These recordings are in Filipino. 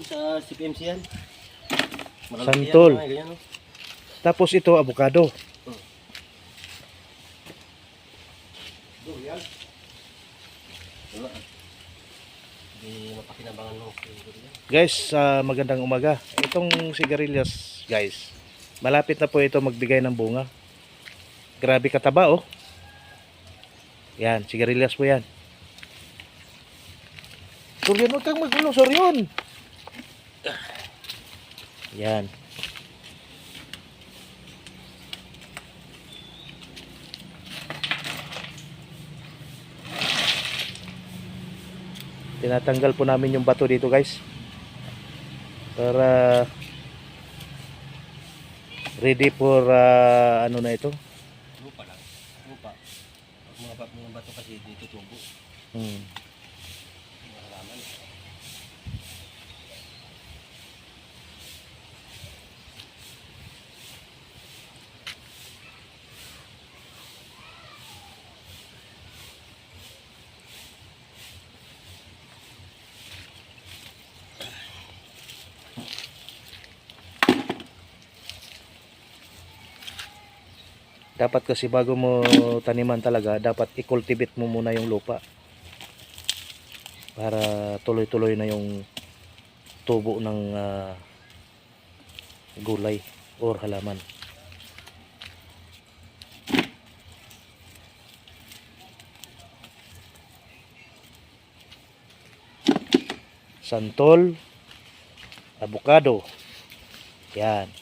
Doon sa CPMC yan. Malalaki Santol. Yan, mga ganyan, no? Tapos ito, avocado. Durian. Wala. Hindi mapakinabangan mo. Guys, ah, magandang umaga. Itong sigarilyas, guys, malapit na po ito magbigay ng bunga. Grabe kataba, oh. Yan, sigarilyas po yan. Soryon, huwag kang magulo, soryon. Yan. Tinatanggal po namin yung bato dito, guys. Para ready for ah, ano na ito? Lupa lang. Lupa. Pag mga bato kasi dito tubo. Hmm. Mga halaman. Dapat kasi bago mo taniman talaga, dapat i-cultivate mo muna yung lupa. Para tuloy-tuloy na yung tubo ng ah, gulay or halaman. Santol, avocado. Yan.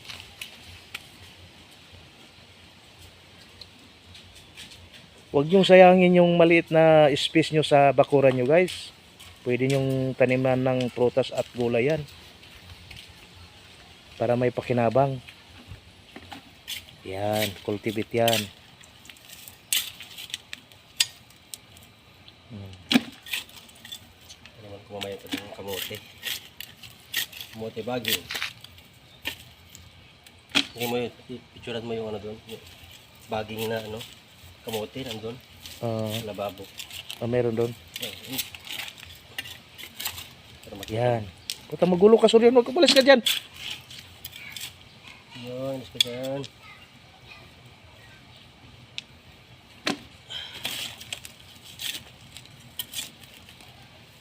Huwag niyong sayangin yung maliit na space nyo sa bakuran nyo guys. Pwede nyong taniman ng prutas at gulay yan. Para may pakinabang. Yan, cultivate yan. Hmm. Ano naman kumamaya ito ng kamote. Kamote bagyo. Hindi mo yun, picturean mo yung ano doon. Baging na ano, kamote nandun. Sa lababo. ah, meron doon. Yun. Para. Yan. Puta magulo ka Suryan, huwag ka malis ka dyan. Yun, gusto dyan.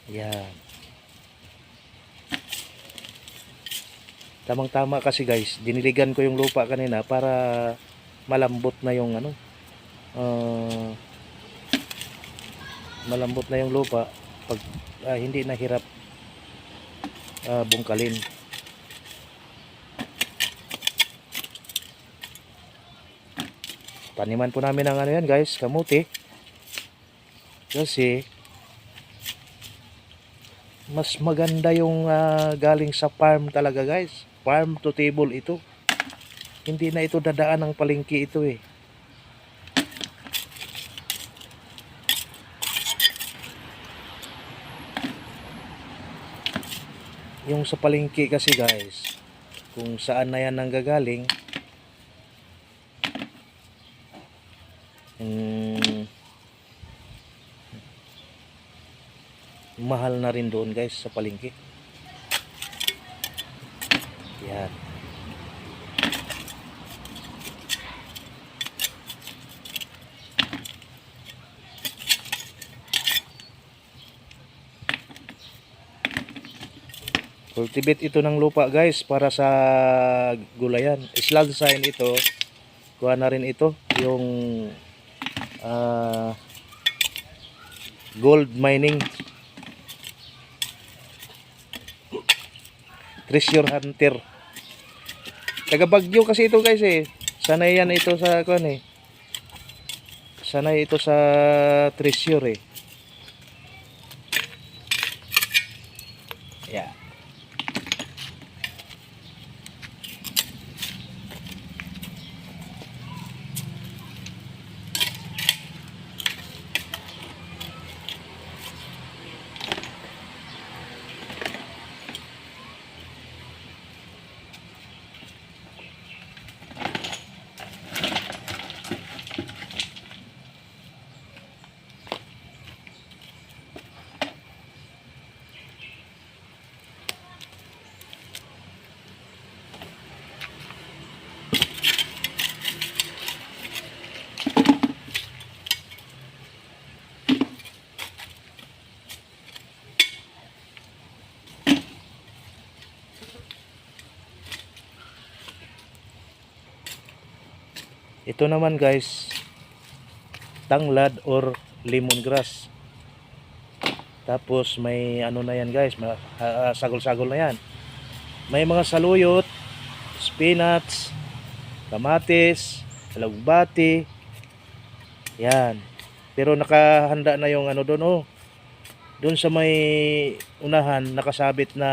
Yan. Tamang-tama kasi guys, diniligan ko yung lupa kanina para malambot na yung ano. Ah, malambot na yung lupa pag ah, hindi nahirap ah, bungkalin. Taniman po namin ng ano yan guys, kamuti. Kasi mas maganda yung ah, galing sa farm talaga guys farm to table ito hindi na ito dadaan ng palengke ito eh yung sa palengke kasi guys kung saan na yan nanggagaling mm, mahal na rin doon guys sa palengke. Yan. Cultivate ito ng lupa guys para sa gulayan. Slag sign ito. Kuha na rin ito. Yung ah, gold mining. Treasure hunter. Taga Bagyo kasi ito guys eh. Sanay yan ito sa kuan eh. Sanay ito sa treasure eh Ito naman guys, tanglad or lemongrass. Tapos may ano na yan guys, ah, sagol-sagol na yan. May mga saluyot, spinach, kamatis, alagbati. Yan. Pero nakahanda na yung ano doon oh. Doon sa may unahan nakasabit na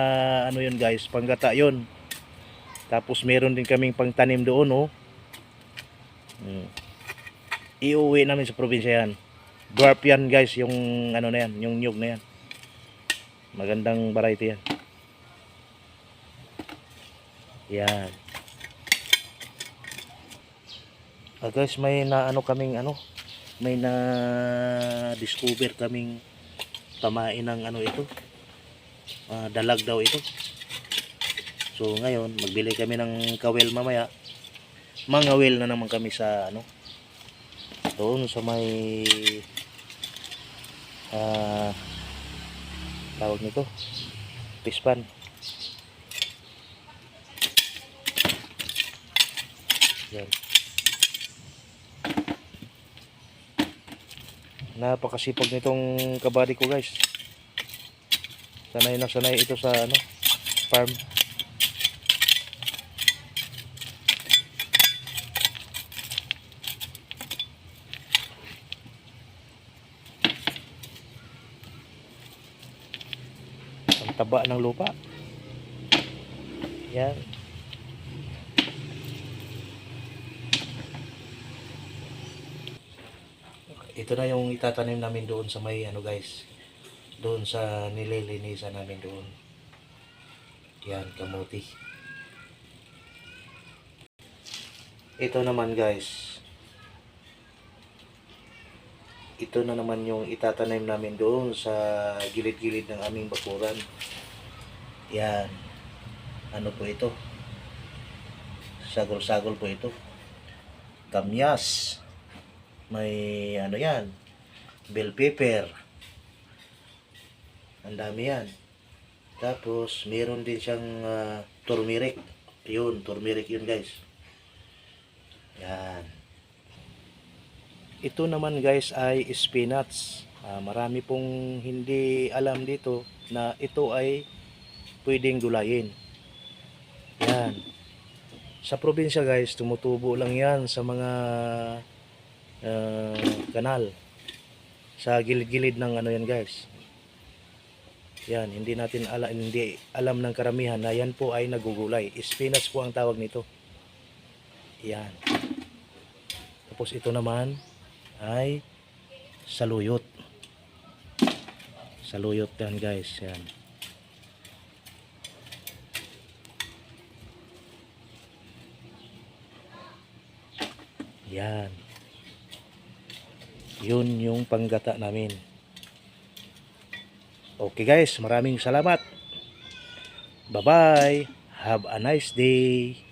ano yun guys, panggata yun. Tapos meron din kaming pangtanim doon oh. Mm. Iuwi namin sa probinsya yan. Dwarf yan guys, yung ano na yan, yung nyug na yan. Magandang variety yan. Yan. Ah, guys, may na ano kaming ano, may na discover kaming tamain ng ano ito. Ah, dalag daw ito. So ngayon, magbili kami ng kawel mamaya. Mangawil na naman kami sa ano. Doon sa may ah tawag nito pispan. Yan. Napakasipag nitong kabady ko guys. Sanay na sanay ito sa ano farm ang taba ng lupa. Yan. Ito na yung itatanim namin doon sa may ano guys doon sa nililinisan namin doon. Yan kamuti. Ito naman guys ito na naman yung itatanim namin doon sa gilid-gilid ng aming bakuran. Yan. Ano po ito? Sagol-sagol po ito. Kamyas. May ano yan? Bell pepper. Ang dami yan. Tapos meron din siyang ah, turmeric. Yun turmeric yun guys. Yan ito naman guys ay spinach. Ah, marami pong hindi alam dito na ito ay pwedeng gulayin. Yan. Sa probinsya guys tumutubo lang yan sa mga ah, kanal. Sa gilid-gilid ng ano yan guys. Yan hindi natin ala, hindi alam ng karamihan na yan po ay nagugulay. Spinach po ang tawag nito. Yan. Tapos ito naman ay saluyot. Saluyot yan guys yan. Yan. Yun yung panggata namin. Okay guys maraming salamat. Bye bye have a nice day